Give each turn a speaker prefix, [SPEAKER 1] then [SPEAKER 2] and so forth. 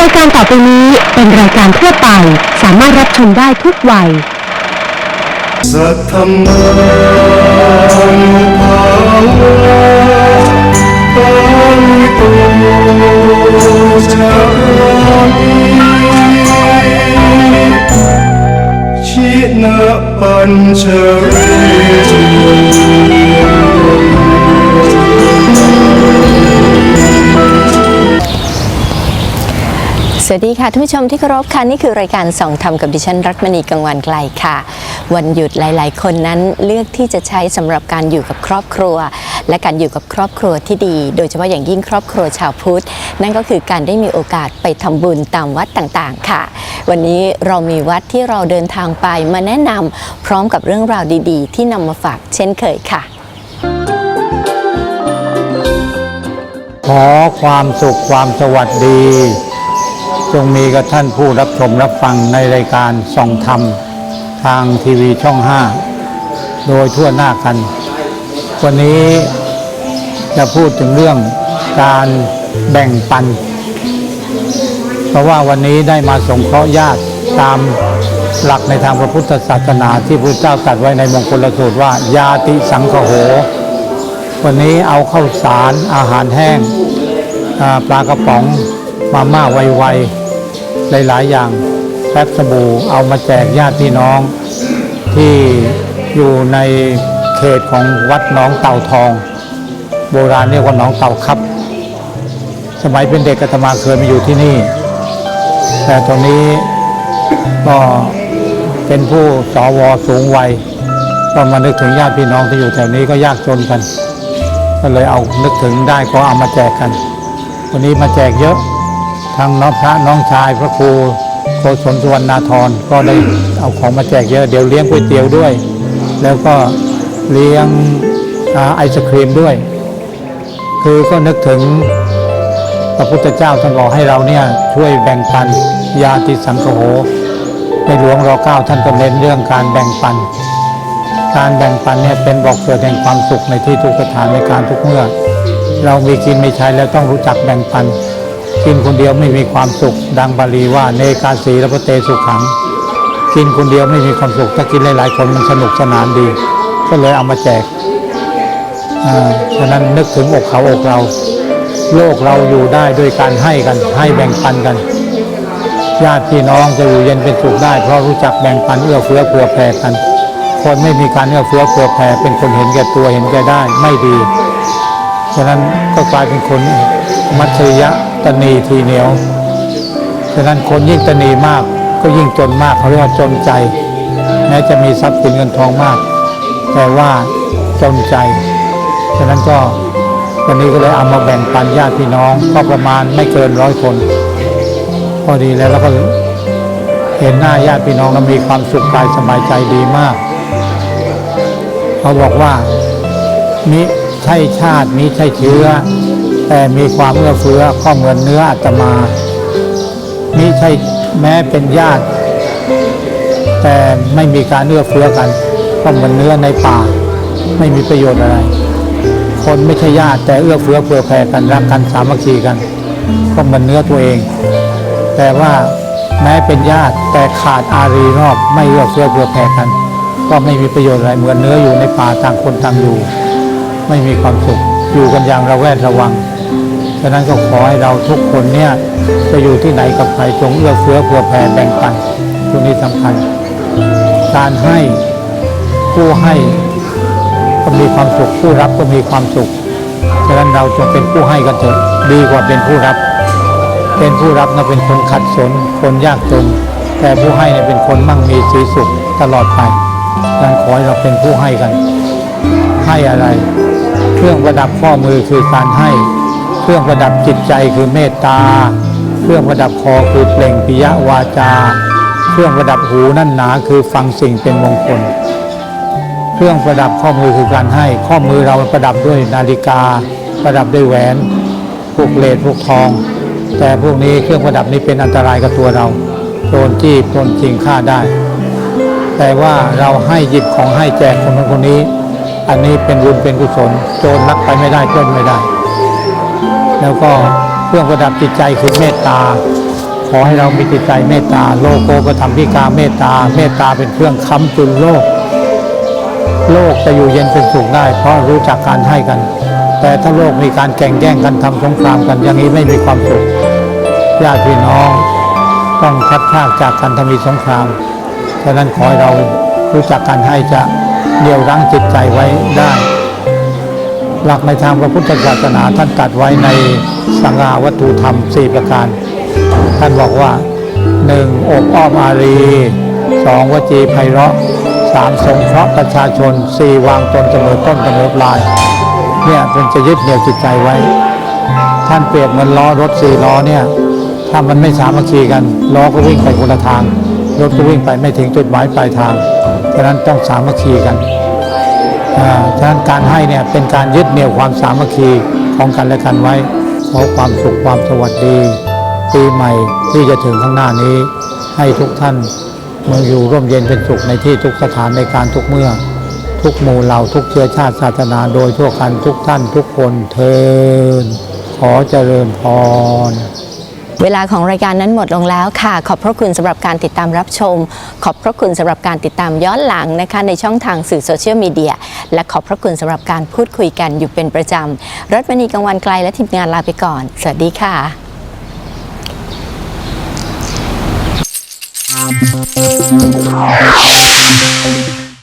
[SPEAKER 1] รายการต่อไปนี้เป็นรายการทั่วไป สามารถรับชมได้ทุกวัย
[SPEAKER 2] สัทธมังภาวะปาลิโตจามิชินะปัญชร
[SPEAKER 3] สวัสดีค่ะท่านผู้ชมที่เคารพค่ะนี่คือรายการส่องธรรมกับดิฉันรัตมณีกังวานไกลค่ะ วันหยุดหลาย ๆ คนนั้นเลือกที่จะใช้สำหรับการอยู่กับครอบครัว และการอยู่กับครอบครัวที่ดี โดยเฉพาะอย่างยิ่งครอบครัวชาวพุทธ นั่นก็คือการได้มีโอกาสไปทำบุญตามวัดต่าง ๆ ค่ะ วันนี้เรามีวัดที่เราเดินทางไปมาแนะนำพร้อมกับเรื่องราวดี ๆ ที่นำมาฝากเช่นเคยค่ะ
[SPEAKER 4] ขอความสุขความสวัสดี จงมีกับท่านผู้รับชมรับฟังในรายการส่องธรรม ทางทีวีช่อง 5 โดยทั่วหน้ากัน วันนี้จะพูดถึงเรื่องการแบ่งปัน เพราะว่าวันนี้ได้มาสงเคราะห์ญาติตามหลักในทางพระพุทธศาสนาที่พระเจ้าตรัสไว้ในมงคลสูตรว่า ยาติสังคโห วันนี้เอาข้าวสารอาหารแห้งปลากระป๋องมาม่าไวๆ หลายๆ อย่างแป๊บสบู่เอามาแจกญาติพี่น้อง ที่อยู่ในเขตของวัดหนองเต่าทอง โบราณเรียกว่าหนองเต่าครับ สมัยเป็นเด็กอาตมาเคยมาอยู่ที่นี่ แต่ตอนนี้ก็เป็นผู้สวสูงวัยก็มานึกถึงญาติพี่น้องที่อยู่แถวนี้ก็ยากจนกัน ก็เลยเอานึกถึงได้ก็เอามาแจกกัน วันนี้มาแจกเยอะ ทั้งน้องพระน้องชายพระครูโกศลสุวรรณาธรก็ได้เอาของมาแจกเยอะ เดี๋ยวเลี้ยงก๋วยเตี๋ยวด้วย แล้วก็เลี้ยงอไอศครีมด้วย คือก็นึกถึงพระพุทธเจ้าท่านบอกให้เราเนี่ยช่วยแบ่งปันยาติสังโหในหลวงรอเก้าท่านก็เน้นเรื่องการแบ่งปัน การแบ่งปันเนี่ยเป็นบอกเกิดแห่งความสุขในที่ทุกสถานในการทุกเมื่อ เรามีกินมีใช้แล้วต้องรู้จักแบ่งปัน กินคนเดียวไม่มีความสุข ดังบาลีว่าเนกาสีรพเตสุขัง กินคนเดียวไม่มีความสุข ถ้ากินหลายๆคนมันสนุกสนานดี ก็เลยเอามาแจกอ่าฉะนั้นนึกถึงอกเขาอกเรา โลกเราอยู่ได้ด้วยการให้กัน ให้แบ่งปันกัน ญาติพี่น้องจะอยู่เย็นเป็นสุขได้ เพราะรู้จักแบ่งปันเอื้อเฟื้อเผื่อแผ่กัน คนไม่มีการเอื้อเฟื้อเผื่อแผ่เป็นคนเห็นแก่ตัวเห็นแก่ได้ไม่ดี ฉะนั้นก็กลายเป็นคนมัจฉริยะตนีทีเหนียว ฉะนั้นคนยิ่งตนีมากก็ยิ่งจนมากเขาเรียกว่าจนใจ แม้จะมีทรัพย์สินเงินทองมาก แต่ว่าจนใจ ฉะนั้นก็วันนี้ก็เลยเอามาแบ่งปันญาติพี่น้องก็ประมาณไม่เกินร้อยคน พอดีแล้วเราก็เห็นหน้าญาติพี่น้องแล้วมีความสุขกายสบายใจดีมาก เขาบอกว่ามิ ใช่ชาติมิใช่เชื้อ แต่มีความเอื้อเฟื้อก็เหมือนเนื้ออาตมามิใช่แม้เป็นญาติ แต่ไม่มีการเอื้อเฟื้อกันก็เหมือนเนื้อในป่า ไม่มีประโยชน์อะไร คนไม่ใช่ญาติแต่เอื้อเฟื้อเผื่อแผ่กันรักกันสามัคคีกันก็เหมือนเนื้อตัวเอง แต่ว่าแม้เป็นญาติแต่ขาดอารีรอบไม่เอื้อเฟื้อเผื่อแผ่กัน ก็ไม่มีประโยชน์อะไรเหมือนเนื้ออยู่ในป่าต่างคนต่างอยู่ ไม่มีความสุข อยู่กันอย่างระแวดระวัง ฉะนั้นก็ขอให้เราทุกคนเนี่ยจะอยู่ที่ไหนกับใครจงเอื้อเฟื้อเผื่อแผ่แบ่งปันตรงนี้สำคัญ การให้ผู้ให้ก็มีความสุข ผู้รับก็มีความสุข ฉะนั้นเราจงเป็นผู้ให้กันเถอะดีกว่าเป็นผู้รับ เป็นผู้รับนะเป็นคนขัดสน คนยากจน แต่ผู้ให้เนี่ยเป็นคนมั่งมีสีสุขตลอดไปดังขอให้เราเป็นผู้ให้กัน ให้อะไร เครื่องประดับข้อมือคือการให้ เครื่องประดับจิตใจคือเมตตา เครื่องประดับคอคือเปล่งปิยวาจา เครื่องประดับหูนั่นหนาคือฟังสิ่งเป็นมงคล เครื่องประดับข้อมือคือการให้ ข้อมือเราประดับด้วยนาฬิกา ประดับด้วยแหวนพวกเลสพวกทอง แต่พวกนี้เครื่องประดับนี้เป็นอันตรายกับตัวเราโดนจี้โดนจริงฆ่าได้ แต่ว่าเราให้หยิบของให้แจกคนคนนี้ อันนี้เป็นบุญเป็นกุศลโจรลักไปไม่ได้ปล้นไม่ได้ แล้วก็เครื่องประดับจิตใจคือเมตตา ขอให้เรามีจิตใจเมตตา โลโกก็ทำพิการเมตตา เมตตาเป็นเครื่องค้ำจุนโลก โลกจะอยู่เย็นเป็นสุขได้ เพราะรู้จักการให้กัน แต่ถ้าโลกมีการแข่งแย่งกันทำสงครามกันอย่างนี้ไม่มีความสุขญาติพี่น้อง ต้องพัดพากจากกันถ้ามีสงครามฉะนั้นขอให้เรารู้จักการให้จะ เดี่ยวรั้งจิตใจไว้ได้ หลักในทางพระพุทธศาสนาท่านตัดไว้ในสังฆาวัตถุธรรมสี่ประการ ท่านบอกว่าหนึ่งอบอ้อมอารีสองวจีไพเราะสามสงเคราะห์ประชาชนสี่วางตนเสมอต้นเสมอปลาย เนี่ยเป็นจะยึดเหนี่ยวจิตใจไว้ ท่านเปรียบเหมือนล้อรถสี่ล้อเนี่ยถ้ามันไม่สามัคคีกันล้อก็วิ่งไปคนละทาง รถก็วิ่งไปไม่ถึงจุดหมายปลายทาง ฉะนั้นต้องสามัคคีกันฉะนั้นการให้เนี่ยเป็นการยึดเหนี่ยวความสามัคคีของกันและกันไว้ขอความสุขความสวัสดี ปีใหม่ที่จะถึงข้างหน้านี้ ให้ทุกท่านเมืองอยู่ร่มเย็นเป็นสุขในที่ทุกสถานในการทุกเมื่อ ทุกหมู่เหล่าทุกเชื้อชาติศาสนาโดยทั่วกันทุกท่านทุกคนเทินขอเจริญพร
[SPEAKER 3] เวลาของรายการนั้นหมดลงแล้วค่ะ ขอบพระคุณสำหรับการติดตามรับชม ขอบพระคุณสำหรับการติดตามย้อนหลังนะคะในช่องทางสื่อโซเชียลมีเดียและขอบพระคุณสำหรับการพูดคุยกันอยู่เป็นประจำรัตมณีกังวันไกลและทีมงานลาไปก่อน สวัสดีค่ะ
[SPEAKER 2] Thank